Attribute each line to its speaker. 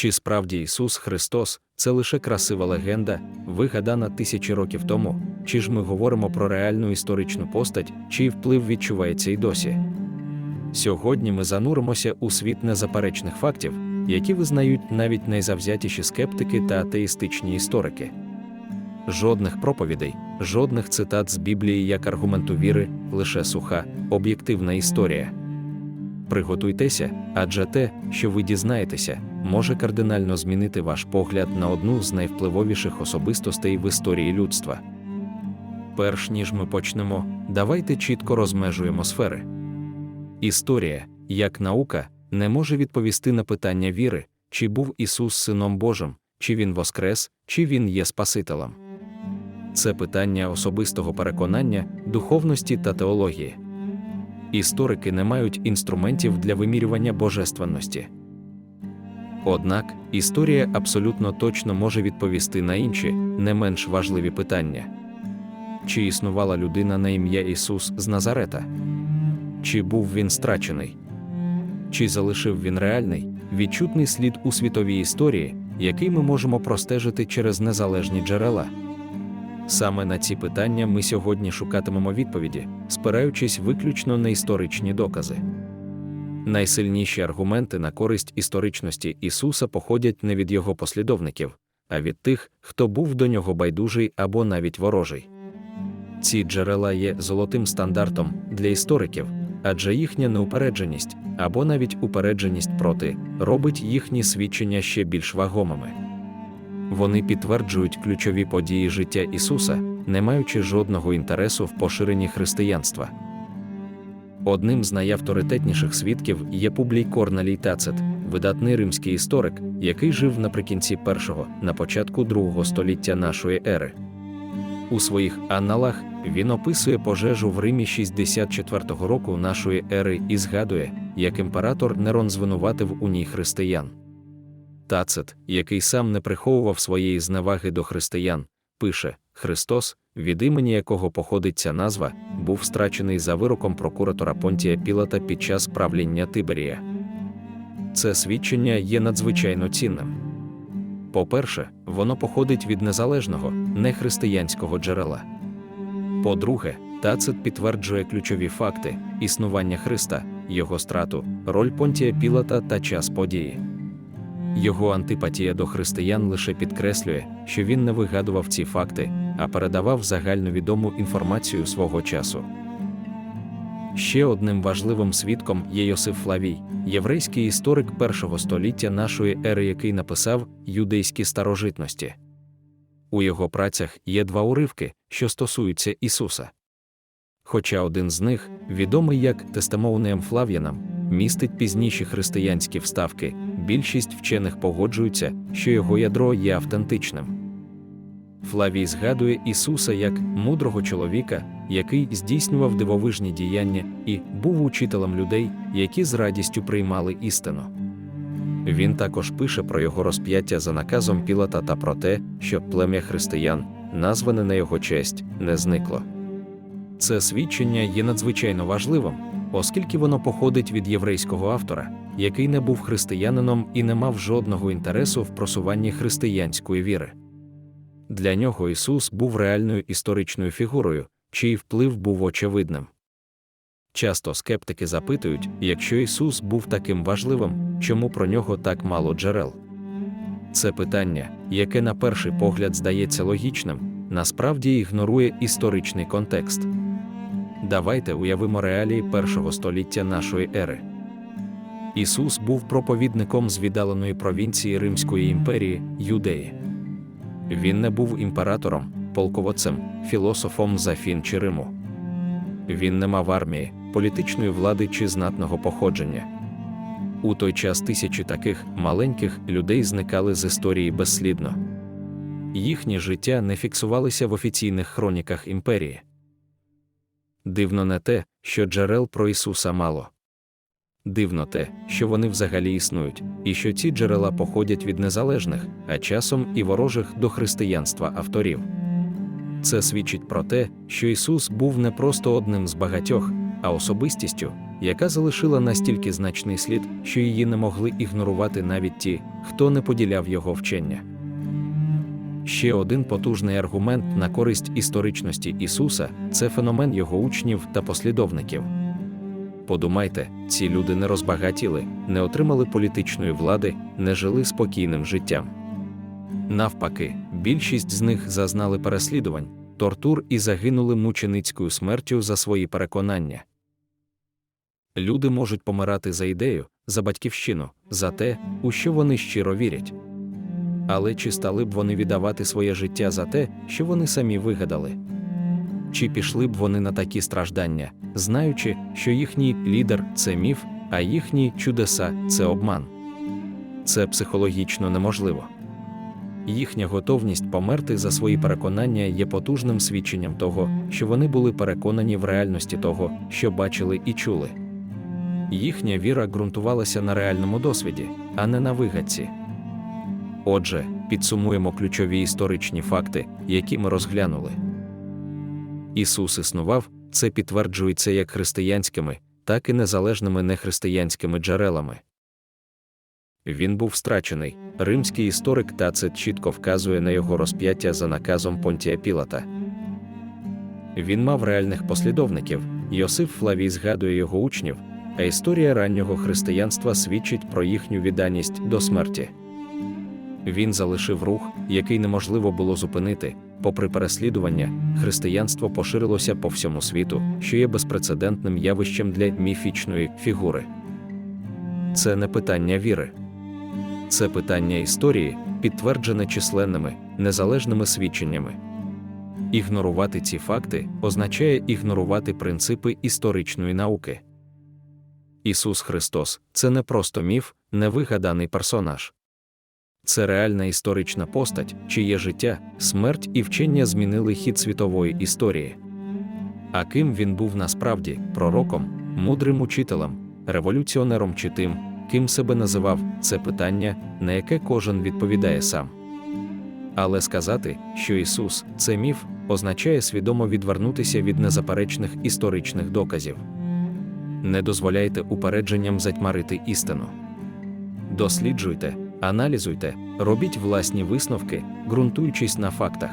Speaker 1: Чи справді Ісус Христос це лише красива легенда, вигадана тисячі років тому, чи ж ми говоримо про реальну історичну постать, чий вплив відчувається й досі? Сьогодні ми зануримося у світ незаперечних фактів, які визнають навіть найзавзятіші скептики та атеїстичні історики. Жодних проповідей, жодних цитат з Біблії як аргументу віри, лише суха, об'єктивна історія. Приготуйтеся, адже те, що ви дізнаєтеся, може кардинально змінити ваш погляд на одну з найвпливовіших особистостей в історії людства. Перш ніж ми почнемо, давайте чітко розмежуємо сфери. Історія, як наука, не може відповісти на питання віри, чи був Ісус Сином Божим, чи Він воскрес, чи Він є Спасителем. Це питання особистого переконання, духовності та теології. Історики не мають інструментів для вимірювання божественності. Однак історія абсолютно точно може відповісти на інші, не менш важливі питання: чи існувала людина на ім'я Ісус з Назарета? Чи був він страчений? Чи залишив він реальний, відчутний слід у світовій історії, який ми можемо простежити через незалежні джерела? Саме на ці питання ми сьогодні шукатимемо відповіді, спираючись виключно на історичні докази. Найсильніші аргументи на користь історичності Ісуса походять не від його послідовників, а від тих, хто був до нього байдужий або навіть ворожий. Ці джерела є золотим стандартом для істориків, адже їхня неупередженість або навіть упередженість проти робить їхні свідчення ще більш вагомими. Вони підтверджують ключові події життя Ісуса, не маючи жодного інтересу в поширенні християнства. Одним з найавторитетніших свідків є Публій Корнелій Тацит, видатний римський історик, який жив наприкінці першого, на початку другого століття нашої ери. У своїх аналах він описує пожежу в Римі 64-го року нашої ери і згадує, як імператор Нерон звинуватив у ній християн. Тацит, який сам не приховував своєї зневаги до християн, пише: Христос, від імені якого походить ця назва, був страчений за вироком прокуратора Понтія Пілата під час правління Тиберія. Це свідчення є надзвичайно цінним. По-перше, воно походить від незалежного, нехристиянського джерела. По-друге, Тацит підтверджує ключові факти існування Христа, його страту, роль Понтія Пілата та час події. Його антипатія до християн лише підкреслює, що він не вигадував ці факти, а передавав загальновідому інформацію свого часу. Ще одним важливим свідком є Йосиф Флавій, єврейський історик першого століття нашої ери, який написав юдейські старожитності. У його працях є два уривки, що стосуються Ісуса. Хоча один з них, відомий як Тестамоунеєм Флав'янам, містить пізніші християнські вставки, більшість вчених погоджуються, що його ядро є автентичним. Флавій згадує Ісуса як мудрого чоловіка, який здійснював дивовижні діяння і був учителем людей, які з радістю приймали істину. Він також пише про його розп'яття за наказом Пілата та про те, що плем'я християн, назване на його честь, не зникло. Це свідчення є надзвичайно важливим, оскільки воно походить від єврейського автора, який не був християнином і не мав жодного інтересу в просуванні християнської віри. Для нього Ісус був реальною історичною фігурою, чий вплив був очевидним. Часто скептики запитують, якщо Ісус був таким важливим, чому про нього так мало джерел? Це питання, яке на перший погляд здається логічним, насправді ігнорує історичний контекст. Давайте уявимо реалії першого століття нашої ери. Ісус був проповідником з віддаленої провінції Римської імперії Юдеї. Він не був імператором, полководцем, філософом з Афін чи Риму. Він не мав армії, політичної влади чи знатного походження. У той час тисячі таких маленьких людей зникали з історії безслідно. Їхнє життя не фіксувалися в офіційних хроніках імперії. Дивно не те, що джерел про Ісуса мало. Дивно те, що вони взагалі існують, і що ці джерела походять від незалежних, а часом і ворожих до християнства авторів. Це свідчить про те, що Ісус був не просто одним з багатьох, а особистістю, яка залишила настільки значний слід, що її не могли ігнорувати навіть ті, хто не поділяв його вчення. Ще один потужний аргумент на користь історичності Ісуса це феномен його учнів та послідовників. Подумайте, ці люди не розбагатіли, не отримали політичної влади, не жили спокійним життям. Навпаки, більшість з них зазнали переслідувань, тортур і загинули мученицькою смертю за свої переконання. Люди можуть помирати за ідею, за батьківщину, за те, у що вони щиро вірять. Але чи стали б вони віддавати своє життя за те, що вони самі вигадали? Чи пішли б вони на такі страждання, знаючи, що їхній лідер це міф, а їхні чудеса це обман? Це психологічно неможливо. Їхня готовність померти за свої переконання є потужним свідченням того, що вони були переконані в реальності того, що бачили і чули. Їхня віра ґрунтувалася на реальному досвіді, а не на вигадці. Отже, підсумуємо ключові історичні факти, які ми розглянули. Ісус існував, це підтверджується як християнськими, так і незалежними нехристиянськими джерелами. Він був страчений. Римський історик Тацит чітко вказує на його розп'яття за наказом Понтія Пілата. Він мав реальних послідовників. Йосиф Флавій згадує його учнів, а історія раннього християнства свідчить про їхню відданість до смерті. Він залишив рух, який неможливо було зупинити. Попри переслідування, християнство поширилося по всьому світу, що є безпрецедентним явищем для міфічної фігури. Це не питання віри. Це питання історії, підтверджене численними, незалежними свідченнями. Ігнорувати ці факти означає ігнорувати принципи історичної науки. Ісус Христос це не просто міф, невигаданий персонаж. Це реальна історична постать, чиє життя, смерть і вчення змінили хід світової історії. А ким він був насправді пророком, мудрим учителем, революціонером чи тим, ким себе називав, це питання, на яке кожен відповідає сам. Але сказати, що Ісус це міф, означає свідомо відвернутися від незаперечних історичних доказів. Не дозволяйте упередженням затьмарити істину. Досліджуйте, аналізуйте, робіть власні висновки, ґрунтуючись на фактах.